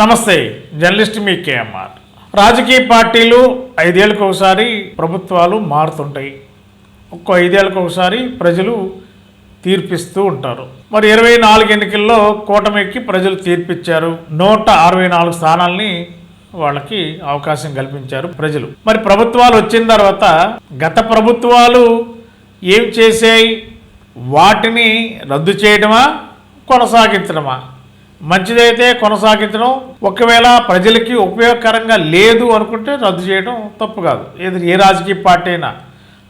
నమస్తే జర్నలిస్ట్ మీ కేఎంఆర్. రాజకీయ పార్టీలు ఐదేళ్ళకు ఒకసారి ప్రభుత్వాలు మారుతుంటాయి. ఒక్కో ఐదేళ్ళకు ఒకసారి ప్రజలు తీర్పిస్తూ ఉంటారు. మరి ఇరవై నాలుగు ఎన్నికల్లో కూటమికి ప్రజలు తీర్పిచ్చారు. నూట అరవై నాలుగు స్థానాల్ని వాళ్ళకి అవకాశం కల్పించారు ప్రజలు. మరి ప్రభుత్వాలు వచ్చిన తర్వాత గత ప్రభుత్వాలు ఏం చేసాయి వాటిని రద్దు చేయడమా కొనసాగించడమా మంచిదైతే కొనసాగించడం ఒకవేళ ప్రజలకి ఉపయోగకరంగా లేదు అనుకుంటే రద్దు చేయడం తప్పు కాదు. ఏది ఏ రాజకీయ పార్టీ అయినా.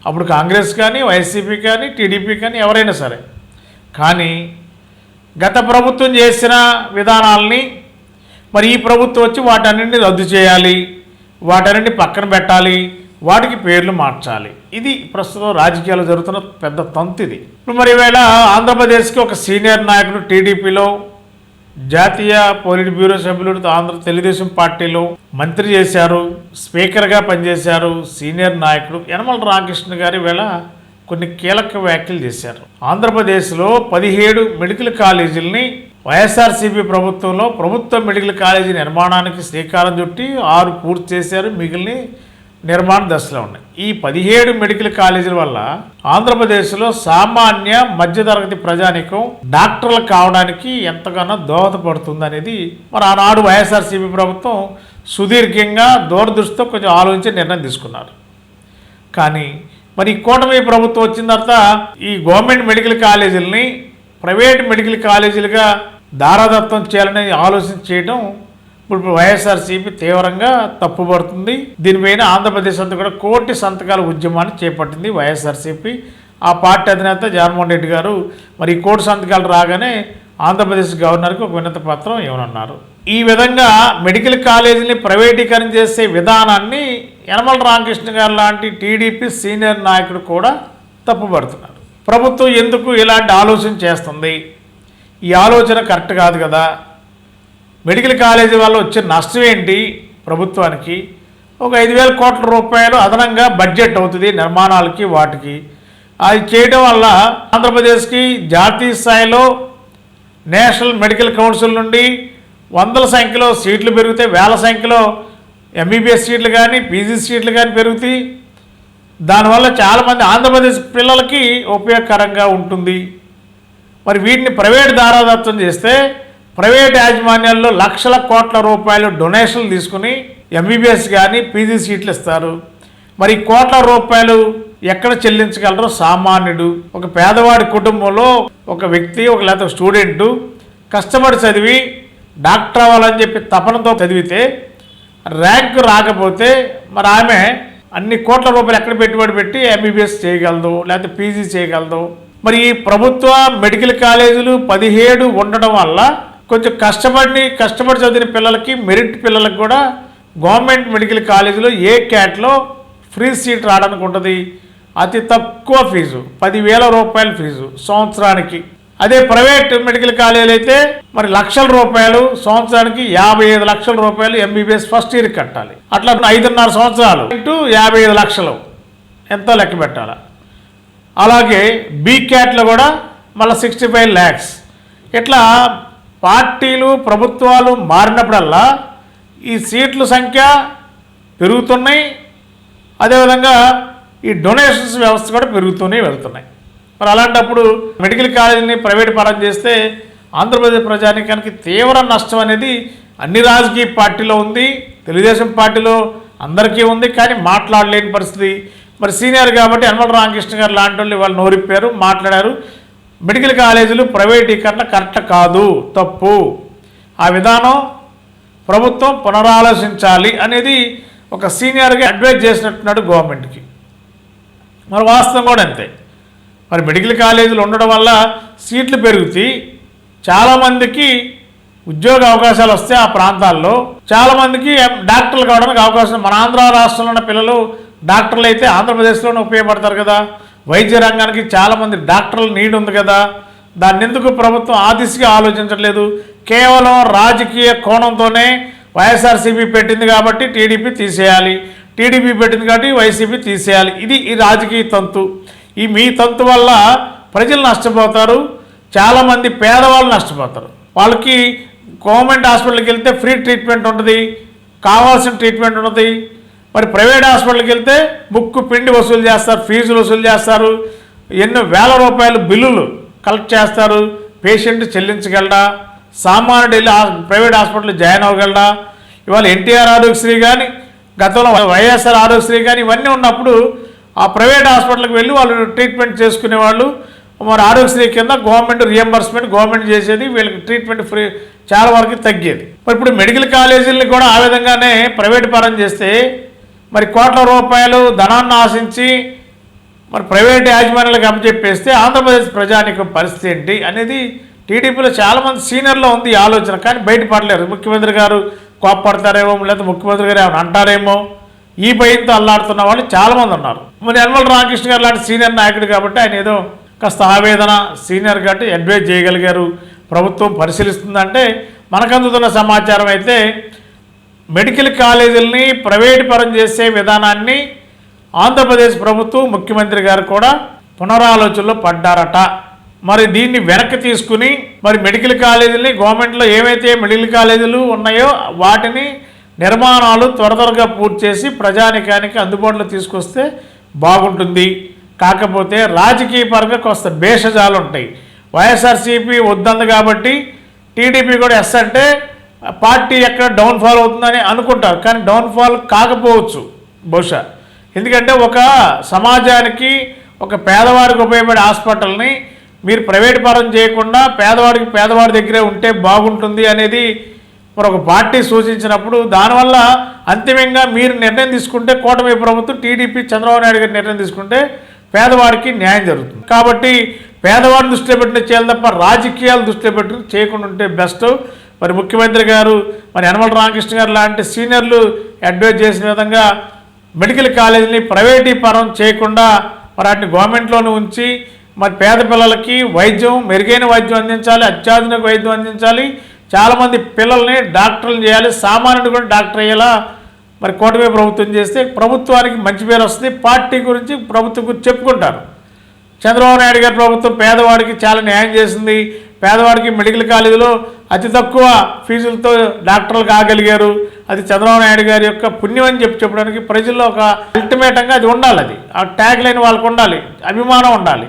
అప్పుడు కాంగ్రెస్ కానీ వైసీపీ కానీ టీడీపీ కానీ ఎవరైనా సరే. కానీ గత ప్రభుత్వం చేసిన విధానాలని మరి ఈ ప్రభుత్వం వచ్చి వాటన్నింటిని రద్దు చేయాలి వాటన్నింటిని పక్కన పెట్టాలి వాటికి పేర్లు మార్చాలి. ఇది ప్రస్తుతం రాజకీయాలు జరుగుతున్న పెద్ద తంతు ఇది. ఇప్పుడు మరి ఈవేళ ఆంధ్రప్రదేశ్కి ఒక సీనియర్ నాయకుడు టీడీపీలో జాతీయ పోలిట్ బ్యూరో సభ్యులు ఆంధ్ర తెలుగుదేశం పార్టీలో మంత్రి చేశారు స్పీకర్గా పనిచేశారు సీనియర్ నాయకుడు యనమల రామకృష్ణ గారి వేళ కొన్ని కీలక వ్యాఖ్యలు చేశారు. ఆంధ్రప్రదేశ్లో పదిహేడు మెడికల్ కాలేజీలని వైఎస్ఆర్సీపీ ప్రభుత్వంలో ప్రభుత్వ మెడికల్ కాలేజీ నిర్మాణానికి శ్రీకారం చుట్టి ఆరు పూర్తి చేశారు. మిగిలిన నిర్మాణ దశలో ఉన్నాయి. ఈ పదిహేడు మెడికల్ కాలేజీల వల్ల ఆంధ్రప్రదేశ్లో సామాన్య మధ్యతరగతి ప్రజానికం డాక్టర్లు కావడానికి ఎంతగానో దోహదపడుతుంది అనేది మరి ఆనాడు వైఎస్ఆర్సీపీ ప్రభుత్వం సుదీర్ఘంగా దూరదృష్టితో కొంచెం ఆలోచించి నిర్ణయం తీసుకున్నారు. కానీ మరి కూటమి ప్రభుత్వం వచ్చిన తర్వాత ఈ గవర్నమెంట్ మెడికల్ కాలేజీలని ప్రైవేట్ మెడికల్ కాలేజీలుగా దారాదత్తం చేయాలని ఆలోచన చేయడం ఇప్పుడు వైఎస్ఆర్సీపీ తీవ్రంగా తప్పుపడుతుంది దీనిపైన ఆంధ్రప్రదేశ్ అంతా కూడా కోటి సంతకాల ఉద్యమాన్ని చేపట్టింది వైఎస్ఆర్సీపీ. ఆ పార్టీ అధినేత జగన్మోహన్ రెడ్డి గారు మరి కోటి సంతకాలు రాగానే ఆంధ్రప్రదేశ్ గవర్నర్కి ఒక వినతి పత్రం ఇవ్వనున్నారు. ఈ విధంగా మెడికల్ కాలేజీని ప్రైవేటీకరణ చేసే విధానాన్ని యనమల రామకృష్ణ గారు లాంటి టీడీపీ సీనియర్ నాయకుడు కూడా తప్పుపడుతున్నారు ప్రభుత్వం ఎందుకు ఇలాంటి ఆలోచన చేస్తుంది? ఈ ఆలోచన కరెక్ట్ కాదు కదా? మెడికల్ కాలేజీ వల్ల వచ్చే నష్టం ఏంటి ప్రభుత్వానికి? ఒక ఐదు వేల కోట్ల రూపాయలు అదనంగా బడ్జెట్ అవుతుంది నిర్మాణాలకి వాటికి. అది చేయడం వల్ల ఆంధ్రప్రదేశ్కి జాతీయ స్థాయిలో నేషనల్ మెడికల్ కౌన్సిల్ నుండి వందల సంఖ్యలో సీట్లు పెరిగితే వేల సంఖ్యలో ఎంబీబీఎస్ సీట్లు కానీ పీజీ సీట్లు కానీ పెరుగుతాయి. దానివల్ల చాలామంది ఆంధ్రప్రదేశ్ పిల్లలకి ఉపయోగకరంగా ఉంటుంది. మరి వీటిని ప్రైవేట్ దారాదత్తం చేస్తే ప్రైవేట్ యాజమాన్యాల్లో లక్షల కోట్ల రూపాయలు డొనేషన్లు తీసుకుని ఎంబీబీఎస్ కానీ పీజీ సీట్లు ఇస్తారు. మరి కోట్ల రూపాయలు ఎక్కడ చెల్లించగలరు? సామాన్యుడు. ఒక పేదవాడి కుటుంబంలో ఒక వ్యక్తి ఒక లేదా స్టూడెంటు కష్టపడి చదివి డాక్టర్ అవ్వాలని చెప్పి తపనతో చదివితే ర్యాంక్ రాకపోతే మరి ఆమె అన్ని కోట్ల రూపాయలు ఎక్కడ పెట్టుబడి పెట్టి ఎంబీబీఎస్ చేయగలదు లేకపోతే పీజీ చేయగలదు. మరి ఈ ప్రభుత్వ మెడికల్ కాలేజీలు పదిహేడు ఉండడం వల్ల కొంచెం కష్టపడి కష్టపడి చదివిన పిల్లలకి మెరిట్ పిల్లలకు కూడా గవర్నమెంట్ మెడికల్ కాలేజీలో ఏ క్యాట్లో ఫ్రీ సీట్ రావడానికి ఉంటుంది? అతి తక్కువ ఫీజు పదివేల రూపాయల ఫీజు సంవత్సరానికి. అదే ప్రైవేట్ మెడికల్ కాలేజీలు అయితే మరి లక్షల రూపాయలు సంవత్సరానికి యాభై ఐదు లక్షల రూపాయలు ఎంబీబీఎస్ ఫస్ట్ ఇయర్ కట్టాలి. అట్లా ఐదున్నర సంవత్సరాలు ఇంటూ యాభై ఐదు లక్షలు. ఎంతో లెక్క పెట్టాలి? అలాగే బీ క్యాట్లో కూడా మళ్ళీ సిక్స్టీ ఫైవ్ ల్యాక్స్. ఇట్లా పార్టీలు ప్రభుత్వాలు మారినప్పుడల్లా ఈ సీట్ల సంఖ్య పెరుగుతున్నాయి. అదేవిధంగా ఈ డొనేషన్స్ వ్యవస్థ కూడా పెరుగుతూనే వెళ్తున్నాయి. మరి అలాంటప్పుడు మెడికల్ కాలేజీని ప్రైవేట్ పరం చేస్తే ఆంధ్రప్రదేశ్ ప్రజానికానికి తీవ్ర నష్టం అనేది అన్ని రాజకీయ పార్టీలో ఉంది తెలుగుదేశం పార్టీలో అందరికీ ఉంది కానీ మాట్లాడలేని పరిస్థితి. మరి సీనియర్ కాబట్టి యనమల రామకృష్ణ గారు లాంటి వాళ్ళు వాళ్ళు నోరిప్పారు మాట్లాడారు. మెడికల్ కాలేజీలు ప్రైవేటీకరణ కరెక్ట్ కాదు తప్పు. ఆ విధానం ప్రభుత్వం పునరాలోచించాలి అనేది ఒక సీనియర్గా అడ్వైజ్ చేసినట్టున్నాడు గవర్నమెంట్కి. మరి వాస్తవం కూడా అంతే. మరి మెడికల్ కాలేజీలు ఉండడం వల్ల సీట్లు పెరుగుతాయి చాలామందికి ఉద్యోగ అవకాశాలు వస్తాయి ఆ ప్రాంతాల్లో చాలామందికి డాక్టర్లు కావడానికి అవకాశం మన ఆంధ్ర రాష్ట్రంలో ఉన్న పిల్లలు డాక్టర్లు అయితే ఆంధ్రప్రదేశ్లోనే ఉపయోగపడతారు కదా. వైద్య రంగానికి చాలామంది డాక్టర్లు నీడ్ ఉంది కదా. దాన్ని ఎందుకు ప్రభుత్వం ఆ దిశగా ఆలోచించట్లేదు? కేవలం రాజకీయ కోణంతోనే వైఎస్ఆర్సీపీ పెట్టింది కాబట్టి టీడీపీ తీసేయాలి. టీడీపీ పెట్టింది కాబట్టి వైసీపీ తీసేయాలి. ఇది ఈ రాజకీయ తంతు. ఈ మీ తంతు వల్ల ప్రజలు నష్టపోతారు. చాలామంది పేదవాళ్ళు నష్టపోతారు. వాళ్ళకి గవర్నమెంట్ హాస్పిటల్కి వెళ్తే ఫ్రీ ట్రీట్మెంట్ ఉంటుంది. కావాల్సిన ట్రీట్మెంట్ ఉంటుంది. మరి ప్రైవేట్ హాస్పిటల్కి వెళ్తే ముక్కు పిండి వసూలు చేస్తారు ఫీజులు వసూలు చేస్తారు ఎన్నో వేల రూపాయలు బిల్లులు కలెక్ట్ చేస్తారు పేషెంట్ చెల్లించగలడా సామాన్యుడు వెళ్ళి ప్రైవేట్ హాస్పిటల్ జాయిన్ అవ్వగలడా ఇవాళ ఎన్టీఆర్ ఆరోగ్యశ్రీ కానీ గతంలో వైఎస్ఆర్ ఆరోగ్యశ్రీ కానీ ఇవన్నీ ఉన్నప్పుడు ఆ ప్రైవేట్ హాస్పిటల్కి వెళ్ళి వాళ్ళు ట్రీట్మెంట్ చేసుకునే వాళ్ళు మరి ఆరోగ్యశ్రీ కింద గవర్నమెంట్ రియంబర్స్మెంట్ గవర్నమెంట్ చేసేది వీళ్ళకి ట్రీట్మెంట్ ఫ్రీ చాలా వరకు తగ్గేది. మరి ఇప్పుడు మెడికల్ కాలేజీలని కూడా ఆ విధంగానే ప్రైవేట్ పరం చేస్తే మరి కోట్ల రూపాయలు ధనాన్ని ఆశించి మరి ప్రైవేట్ యాజమాన్యాలకు అప్పచెప్పేస్తే ఆంధ్రప్రదేశ్ ప్రజానికి పరిస్థితి ఏంటి అనేది టీడీపీలో చాలామంది సీనియర్లో ఉంది ఆలోచన కానీ బయటపడలేరు ముఖ్యమంత్రి గారు కోప్పడతారేమో లేదా ముఖ్యమంత్రి గారు ఏమైనా అంటారేమో ఈ భయంతో అల్లాడుతున్న వాళ్ళు చాలామంది ఉన్నారు. మరి యనమల రామకృష్ణ గారు లాంటి సీనియర్ నాయకుడు కాబట్టి ఆయన ఏదో కాస్త ఆవేదన సీనియర్ కాబట్టి అడ్వైజ్ చేయగలిగారు. ప్రభుత్వం పరిశీలిస్తుందంటే మనకు అందుతున్న సమాచారం అయితే మెడికల్ కాలేజీలని ప్రైవేటు పరం చేసే విధానాన్ని ఆంధ్రప్రదేశ్ ప్రభుత్వం ముఖ్యమంత్రి గారు కూడా పునరాలోచనలో పడ్డారట. మరి దీన్ని వెనక్కి తీసుకుని మరి మెడికల్ కాలేజీలని గవర్నమెంట్లో ఏవైతే మెడికల్ కాలేజీలు ఉన్నాయో వాటిని నిర్మాణాలు త్వర త్వరగా పూర్తి చేసి ప్రజానికానికి అందుబాటులో తీసుకొస్తే బాగుంటుంది. కాకపోతే రాజకీయ పరంగా కొంత భేషజాలు ఉంటాయి వైఎస్ఆర్సీపీ వద్దంది కాబట్టి టీడీపీ కూడా ఎస్ అంటే పార్టీ ఎక్కడ డౌన్ఫాల్ అవుతుందని అనుకుంటారు కానీ డౌన్ఫాల్ కాకపోవచ్చు బహుశా. ఎందుకంటే ఒక సమాజానికి ఒక పేదవాడికి ఉపయోగపడే హాస్పిటల్ని మీరు ప్రైవేట్ పరం చేయకుండా పేదవాడికి పేదవాడి దగ్గరే ఉంటే బాగుంటుంది అనేది మరి ఒక పార్టీ సూచించినప్పుడు దానివల్ల అంతిమంగా మీరు నిర్ణయం తీసుకుంటే కూటమి ప్రభుత్వం టీడీపీ చంద్రబాబు నాయుడు గారి నిర్ణయం తీసుకుంటే పేదవాడికి న్యాయం జరుగుతుంది. కాబట్టి పేదవాడిని దృష్టిలో పెట్టిన చేయాలి తప్ప రాజకీయాలు దృష్టిలో పెట్టి చేయకుండా ఉంటే బెస్ట్. మరి ముఖ్యమంత్రి గారు మరి యనమల రామకృష్ణ గారు లాంటి సీనియర్లు అడ్వైజ్ చేసిన విధంగా మెడికల్ కాలేజీని ప్రైవేటీపరం చేయకుండా మరి వాటిని గవర్నమెంట్లోనే ఉంచి మరి పేద పిల్లలకి వైద్యం మెరుగైన వైద్యం అందించాలి అత్యాధునిక వైద్యం అందించాలి. చాలామంది పిల్లల్ని డాక్టర్లు చేయాలి సామాన్యుడు కూడా డాక్టర్ అయ్యేలా మరి కూటమి ప్రభుత్వం చేస్తే ప్రభుత్వానికి మంచి పేరు వస్తుంది. పార్టీ గురించి ప్రభుత్వం గురించి చెప్పుకుంటారు. చంద్రబాబు నాయుడు గారి ప్రభుత్వం పేదవాడికి చాలా న్యాయం చేసింది. పేదవాడికి మెడికల్ కాలేజీలో అతి తక్కువ ఫీజులతో డాక్టర్లు కాగలిగారు. అది చంద్రబాబు నాయుడు గారి యొక్క పుణ్యం అని చెప్పి చెప్పడానికి ప్రజల్లో ఒక అల్టిమేటంగా అది ఉండాలి అది. ఆ ట్యాగ్ లైన్ వాళ్ళకు ఉండాలి అభిమానం ఉండాలి.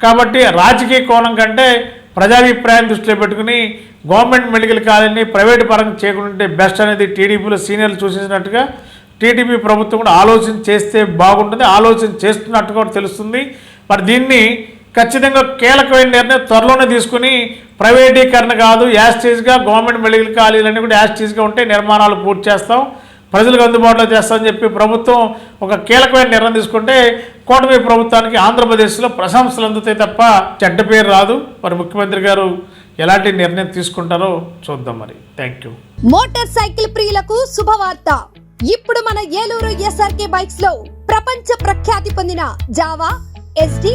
కాబట్టి రాజకీయ కోణం కంటే ప్రజాభిప్రాయం దృష్టిలో పెట్టుకుని గవర్నమెంట్ మెడికల్ కాలేజీని ప్రైవేట్ పరంగా చేయకుంటే బెస్ట్ అనేది టీడీపీలో సీనియర్లు సూచించినట్టుగా టీడీపీ ప్రభుత్వం కూడా ఆలోచన చేస్తే బాగుంటుంది ఆలోచన చేస్తున్నట్టు కూడా తెలుస్తుంది. మరి దీన్ని ఖచ్చితంగా కీలకమైన నిర్ణయం త్వరలోనే తీసుకుని ప్రైవేటీకరణ కాదు యాస్టీజ్గా గవర్నమెంట్ మెడికల్ కాలేజీలన్నీ కూడా యాస్టీజ్గా ఉంటే నిర్మాణాలు పూర్తి చేస్తాం ప్రజలకు అందుబాటులో చేస్తామని చెప్పి ప్రభుత్వం ఒక కీలకమైన నిర్ణయం తీసుకుంటే కూటమి ప్రభుత్వానికి ఆంధ్రప్రదేశ్లో ప్రశంసలు అందుతాయి తప్ప చెడ్డ పేరు రాదు. మరి ముఖ్యమంత్రి గారు ఎలాంటి నిర్ణయం తీసుకుంటారో చూద్దాం మరి. థ్యాంక్ యూ మోటార్ సైకిల్ ప్రియులకు శుభవార్త. ఇప్పుడు మన ఏలూరు ఎస్ఆర్కే బైక్స్లో ప్రపంచ ప్రఖ్యాతి పొందిన జావా ఎస్డి